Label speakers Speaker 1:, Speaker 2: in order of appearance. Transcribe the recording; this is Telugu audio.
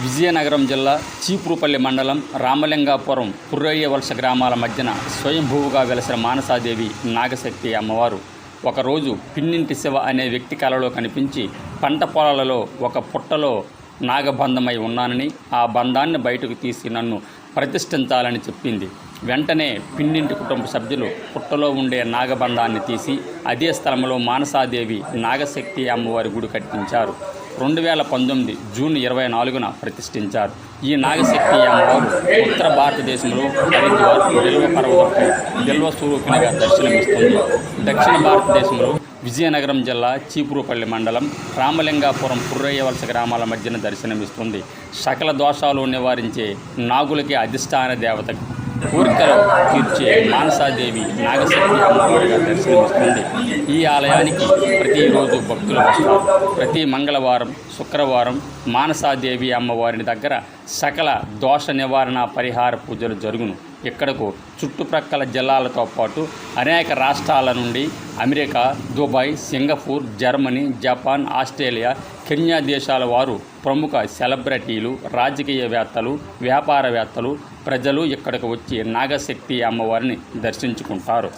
Speaker 1: విజయనగరం జిల్లా చీపురుపల్లి మండలం రామలింగాపురం పుర్రయ్య వలస గ్రామాల మధ్యన స్వయంభూవుగా వెలసిన మానసాదేవి నాగశక్తి అమ్మవారు. ఒకరోజు పిన్నింటి శివ అనే వ్యక్తి కలలో కనిపించి పంట పొలాలలో ఒక పుట్టలో నాగబంధమై ఉన్నానని ఆ బంధాన్ని బయటకు తీసి నన్ను ప్రతిష్ఠించాలని చెప్పింది. వెంటనే పిన్నింటి కుటుంబ సభ్యులు పుట్టలో ఉండే నాగబంధాన్ని తీసి అదే స్థలంలో మానసాదేవి నాగశక్తి అమ్మవారి గుడి కట్టించారు. రెండు వేల పంతొమ్మిది జూన్ ఇరవై నాలుగున ప్రతిష్ఠించారు. ఈ నాగశక్తి అమ్మవారు ఉత్తర భారతదేశంలో హరిద్వార్ బిల్వ పర్వతంపై బిల్వ స్వరూపిణిగా దర్శనమిస్తుంది. దక్షిణ భారతదేశంలో విజయనగరం జిల్లా చీపురుపల్లి మండలం రామలింగాపురం పుర్రయ్యవలస గ్రామాల మధ్యన దర్శనమిస్తుంది. సకల దోషాలు నివారించే నాగులకి అధిష్టాన దేవత కోరికలు తీర్చే మానసాదేవి నాగశక్తి అమ్మవారిగా దర్శనమిస్తుంది. ఈ ఆలయానికి ప్రతిరోజు భక్తులు వస్తారు. ప్రతి మంగళవారం శుక్రవారం మానసాదేవి అమ్మవారిని దగ్గర సకల దోష నివారణ పరిహార పూజలు జరుగును. ఇక్కడకు చుట్టుప్రక్కల జిల్లాలతో పాటు అనేక రాష్ట్రాల నుండి America Dubai Singapore Germany Japan Australia Kenya దేశాల వారు ప్రముఖ సెలబ్రిటీలు రాజకీయవేత్తలు వ్యాపారవేత్తలు ప్రజలు ఇక్కడికి వచ్చి నాగశక్తి అమ్మవారిని దర్శించుకుంటారు.